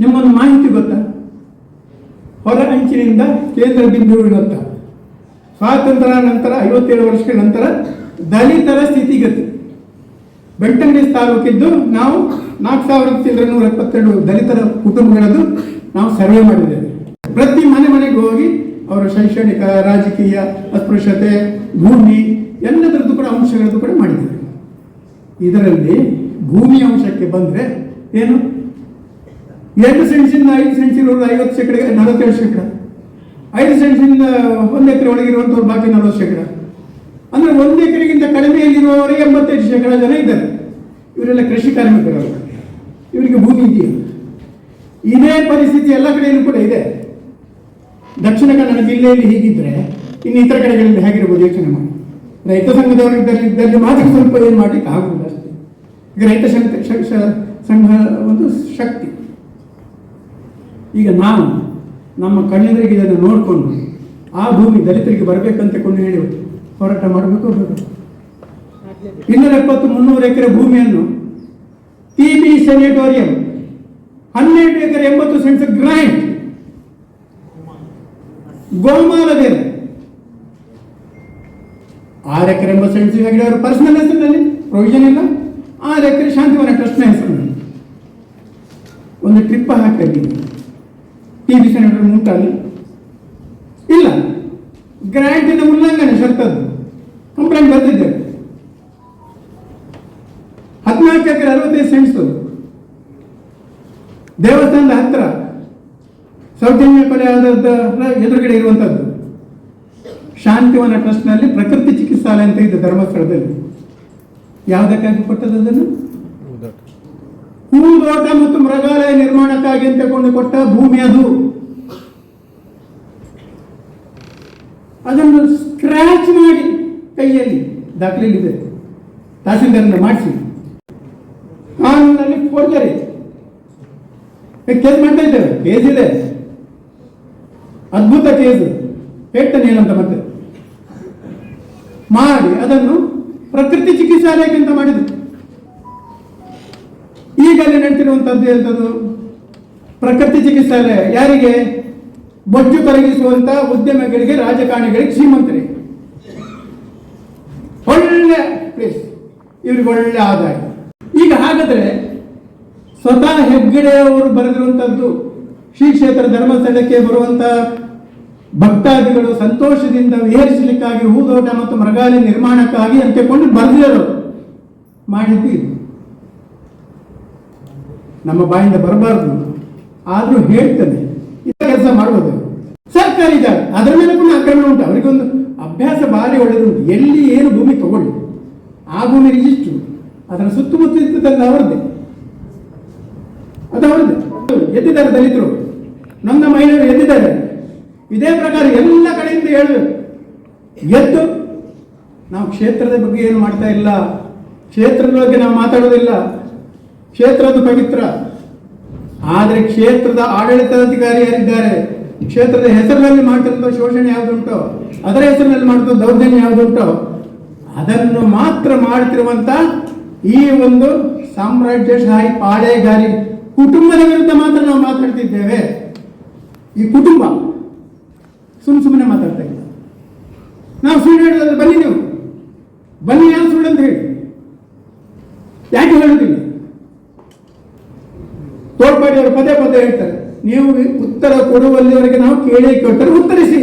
ನಿಮ್ಮೊಂದು ಮಾಹಿತಿ ಗೊತ್ತಾ? ಹೊರ ಅಂಚಿನಿಂದ ಕೇಂದ್ರ ಬಿಂದುವಿನತ್ತ ಸ್ವಾತಂತ್ರ್ಯ ನಂತರ, ಐವತ್ತೇಳು ವರ್ಷಗಳ ನಂತರ ದಲಿತರ ಸ್ಥಿತಿಗತಿ ಬೆಳ್ತಂಗಡಿ ತಾಲೂಕಿದ್ದು ನಾವು ನಾಲ್ಕು ಸಾವಿರದ ಚಿಲ್ಲರೆ ನೂರ ಎಪ್ಪತ್ತೆರಡು ದಲಿತರ ಕುಟುಂಬಗಳದ್ದು ನಾವು ಸರ್ವೆ ಮಾಡಿದ್ದೇವೆ. ಪ್ರತಿ ಮನೆ ಮನೆಗೆ ಹೋಗಿ ಅವರ ಶೈಕ್ಷಣಿಕ, ರಾಜಕೀಯ, ಅಸ್ಪೃಶ್ಯತೆ, ಭೂಮಿ ಎಲ್ಲದರದ್ದು ಕೂಡ ಅಂಶಗಳದ್ದು ಕೂಡ ಮಾಡಿದ್ದೇವೆ. ಇದರಲ್ಲಿ ಭೂಮಿ ಅಂಶಕ್ಕೆ ಬಂದರೆ ಏನು? ಎರಡು ಸೆಂಟ್ಸಿಂದ ಐದು ಸೆಂಟ್ಸ್ ಇರೋರು ಐವತ್ತು ಶೇಕಡ ನಲವತ್ತೇಳು ಶೇಕಡ. ಐದು ಸೆಂಟ್ಸಿಂದ ಒಂದು ಎಕರೆ ಒಳಗಿರುವಂಥವ್ರು ಬಾಕಿ ನಲವತ್ತು ಶೇಕಡ. ಅಂದರೆ ಒಂದು ಎಕರೆಗಿಂತ ಕಡಿಮೆಯಲ್ಲಿರುವವರೇ ಎಂಬತ್ತೈದು ಶೇಕಡ ಜನ ಇದ್ದಾರೆ. ಇವರೆಲ್ಲ ಕೃಷಿ ಕಾರ್ಮಿಕರು ಇವರಿಗೆ ಭೂಮಿ ಇದೆಯಲ್ಲ ಇದೇ ಪರಿಸ್ಥಿತಿ ಎಲ್ಲ ಕಡೆಯಲ್ಲೂ ಕೂಡ ಇದೆ. ದಕ್ಷಿಣ ಕನ್ನಡ ಜಿಲ್ಲೆಯಲ್ಲಿ ಹೀಗಿದ್ರೆ ಇನ್ನು ಇತರ ಕಡೆಗಳಲ್ಲಿ ಹೇಗಿರ್ಬೋದು ಯೋಚನೆ ಮಾಡಿ. ರೈತ ಸಂಘದವರು ಇದ್ದಲ್ಲಿ ಮಾತ್ರ ಸ್ವಲ್ಪ ಏನು ಮಾಡಲಿಕ್ಕೆ ಆಗುವುದಷ್ಟೇ. ರೈತ ಸಂಘ ಒಂದು ಶಕ್ತಿ. ಈಗ ನಾವು ನಮ್ಮ ಕಣ್ಣೆದುರಿಗೆ ಇದನ್ನು ನೋಡಿಕೊಂಡು ಆ ಭೂಮಿ ದಲಿತರಿಗೆ ಬರಬೇಕಂತ ಕೊಂಡು ಹೇಳಿ ಹೋರಾಟ ಮಾಡಬೇಕು? ಇನ್ನೂರ ಎಪ್ಪತ್ತು ಮುನ್ನೂರು ಎಕರೆ ಭೂಮಿಯನ್ನು ಟಿ ಬಿ ಸೆನೆಟೋರಿಯಂ ಹನ್ನೆರಡು ಎಕರೆ ಎಂಬತ್ತು ಸೆಂಟ್ಸ್ ಗ್ರಾಂಟ್ ಗೋಮಾಲದ ಆರು ಎಕರೆ ಎಂಬತ್ತು ಸೆಂಟ್ಸ್ ಹೆಗಡೆ ಅವರ ಪರ್ಸನಲ್ ಹೆಸರಿನಲ್ಲಿ? ಪ್ರೊವಿಷನ್ ಇಲ್ಲ. ಆರು ಎಕರೆ ಶಾಂತಿವನ ಟ್ರಸ್ಟ್ನ ಹೆಸರಿನಲ್ಲಿ. ಒಂದು ಟ್ರಿಪ್ ಹಾಕಿ ಟಿ ಬಿ ಸೆನೆಟರ್ ಮುಟ್ಟಲ್ಲಿ ಇಲ್ಲ. ಗ್ರಾಂಟಿನ ಉಲ್ಲಂಘನೆ ಶರ್ತದ್ದು ಕಂಪ್ಲೇಂಟ್ ಬರ್ತಿದ್ದೆ ಹದಿನಾಲ್ಕು ಎಕರೆ ಅರವತ್ತೈದು ಸೆಂಟ್ಸು ದೇವಸ್ಥಾನದ ಹತ್ರ ಸೌಜನ್ಯ ಆದ ಎದುರುಗಡೆ ಇರುವಂಥದ್ದು ಶಾಂತಿವನ ಟ್ರಸ್ಟ್ನಲ್ಲಿ ಪ್ರಕೃತಿ ಚಿಕಿತ್ಸಾಲಯ ಅಂತ ಇದೆ ಧರ್ಮಸ್ಥಳದಲ್ಲಿ. ಯಾವುದಕ್ಕಾಗಿ ಕೊಟ್ಟದ್ದು ಅದನ್ನು? ಹೂದೋಟ ಮತ್ತು ಮೃಗಾಲಯ ನಿರ್ಮಾಣಕ್ಕಾಗಿ ಅಂತಕೊಂಡು ಕೊಟ್ಟ ಭೂಮಿ ಅದು. ಅದನ್ನು ಸ್ಕ್ರಾಚ್ ಮಾಡಿ ಕೈಯಲ್ಲಿ ದಾಖಲೆಯಲ್ಲಿದೆ ತಹಸೀಲ್ದಾರ್ನ ಮಾಡಿಸಿ. ಕಾನೂನಲ್ಲಿ ಫೋರ್ಜರಿ ಕೇಸ್ ಮಾಡ್ತಾ ಇದ್ದೇವೆ. ಕೇಸ್ ಇದೆ. ಅದ್ಭುತ ಕೇಸ್. ಹೇಳ್ತಾನೆ ಏನಂತ ಮತ್ತೆ? ಮಾಡಿ, ಅದನ್ನು ಪ್ರಕೃತಿ ಚಿಕಿತ್ಸಾಲಯಕ್ಕೆ ಅಂತ ಮಾಡಿದ್ರು. ಈಗ ಅಲ್ಲಿ ನಡೀತಿರುವಂಥದ್ದು ಎಂಥದ್ದು ಪ್ರಕೃತಿ ಚಿಕಿತ್ಸಾಲಯ. ಯಾರಿಗೆ? ಬೊಜ್ಜು ಕರಗಿಸುವಂತ ಉದ್ಯಮಿಗಳಿಗೆ, ರಾಜಕಾರಣಿಗಳಿಗೆ, ಶ್ರೀಮಂತರಿಗೆ. ಒಳ್ಳೆ ಪ್ಲೇಸ್ ಇವ್ರಿಗೆ ಒಳ್ಳೆ ಆದಾಯ. ಈಗ ಹಾಗಾದ್ರೆ ಸ್ವತಃ ಹೆಗ್ಗಡೆ ಅವರು ಬರೆದಿರುವಂಥದ್ದು ಶ್ರೀ ಕ್ಷೇತ್ರ ಧರ್ಮಸ್ಥಳಕ್ಕೆ ಬರುವಂತ ಭಕ್ತಾದಿಗಳು ಸಂತೋಷದಿಂದ ವಿಹರಿಸಲಿಕ್ಕಾಗಿ ಹೂದೋಟ ಮತ್ತು ಮೃಗಾಲಯ ನಿರ್ಮಾಣಕ್ಕಾಗಿ ಅಂತೆಕೊಂಡು ಬರೆದಿರೋರು. ಮಾಡಿದ್ದು ನಮ್ಮ ಬಾಯಿಂದ ಬರಬಾರ್ದು. ಆದರೂ ಹೇಳ್ತದೆ ಇಂಥ ಕೆಲಸ ಮಾಡ್ಬೋದು ಸರ್ಕಾರಿ ಜಾಗ ಅದರ ಮೇಲೆ ಕೂಡ ಆಕ್ರಮಣ ಉಂಟು. ಅವರಿಗೊಂದು ಅಭ್ಯಾಸ ಭಾರಿ ಒಳ್ಳೆಯದುಂಟು ಎಲ್ಲಿ ಏನು ಭೂಮಿ ತಗೊಳ್ಳಿ. ಆ ಭೂಮಿ ಇಷ್ಟು ಅದರ ಸುತ್ತಮುತ್ತ ಇರ್ತದಲ್ಲ ಅವರದ್ದೇ. ಅದು ಅವರದ್ದೇ. ಎದ್ದಿದ್ದಾರೆ ದಲಿತರು. ನನ್ನ ಮಹಿಳೆಯರು ಎದ್ದಿದ್ದಾರೆ. ಇದೇ ಪ್ರಕಾರ ಎಲ್ಲ ಕಡೆಯಿಂದ ಹೇಳಬೇಕು ಎದ್ದು, ನಾವು ಕ್ಷೇತ್ರದ ಬಗ್ಗೆ ಏನು ಮಾಡ್ತಾ ಇಲ್ಲ. ಕ್ಷೇತ್ರದ ಬಗ್ಗೆ ನಾವು ಮಾತಾಡೋದಿಲ್ಲ. ಕ್ಷೇತ್ರದ ಪವಿತ್ರ. ಆದರೆ ಕ್ಷೇತ್ರದ ಆಡಳಿತಾಧಿಕಾರಿ ಯಾರಿದ್ದಾರೆ ಕ್ಷೇತ್ರದ ಹೆಸರಿನಲ್ಲಿ ಮಾಡ್ತಿರುವಂಥ ಶೋಷಣೆ ಯಾವುದುಂಟೋ, ಅದರ ಹೆಸರಿನಲ್ಲಿ ಮಾಡಿದ ದೌರ್ಜನ್ಯ ಯಾವುದುಂಟೋ, ಅದನ್ನು ಮಾತ್ರ ಮಾಡ್ತಿರುವಂತ ಈ ಒಂದು ಸಾಮ್ರಾಜ್ಯಶಾಹಿ ಪಾಳೆಗಾರಿ ಕುಟುಂಬದ ವಿರುದ್ಧ ಮಾತ್ರ ನಾವು ಮಾತಾಡ್ತಿದ್ದೇವೆ. ಈ ಕುಟುಂಬ, ಸುಮ್ ಸುಮ್ಮನೆ ಮಾತಾಡ್ತಾ ಇಲ್ಲ ನಾವು ಸುಳ್ಳು ಹೇಳಿದ್ರೆ ಬನ್ನಿ ನೀವು. ಬನ್ನಿ ಯಾರು ಸುಳ್ಳು ಅಂತ ಹೇಳಿ. ತೋಡ್ಪಾಡಿ ಅವರು ಪದೇ ಪದೇ ಹೇಳ್ತಾರೆ ನೀವು ಉತ್ತರ ಕೊಡುವಲ್ಲಿವರೆಗೆ ನಾವು ಕೇಳಿ ಕೇಳ್ತಾರೆ ಉತ್ತರಿಸಿ.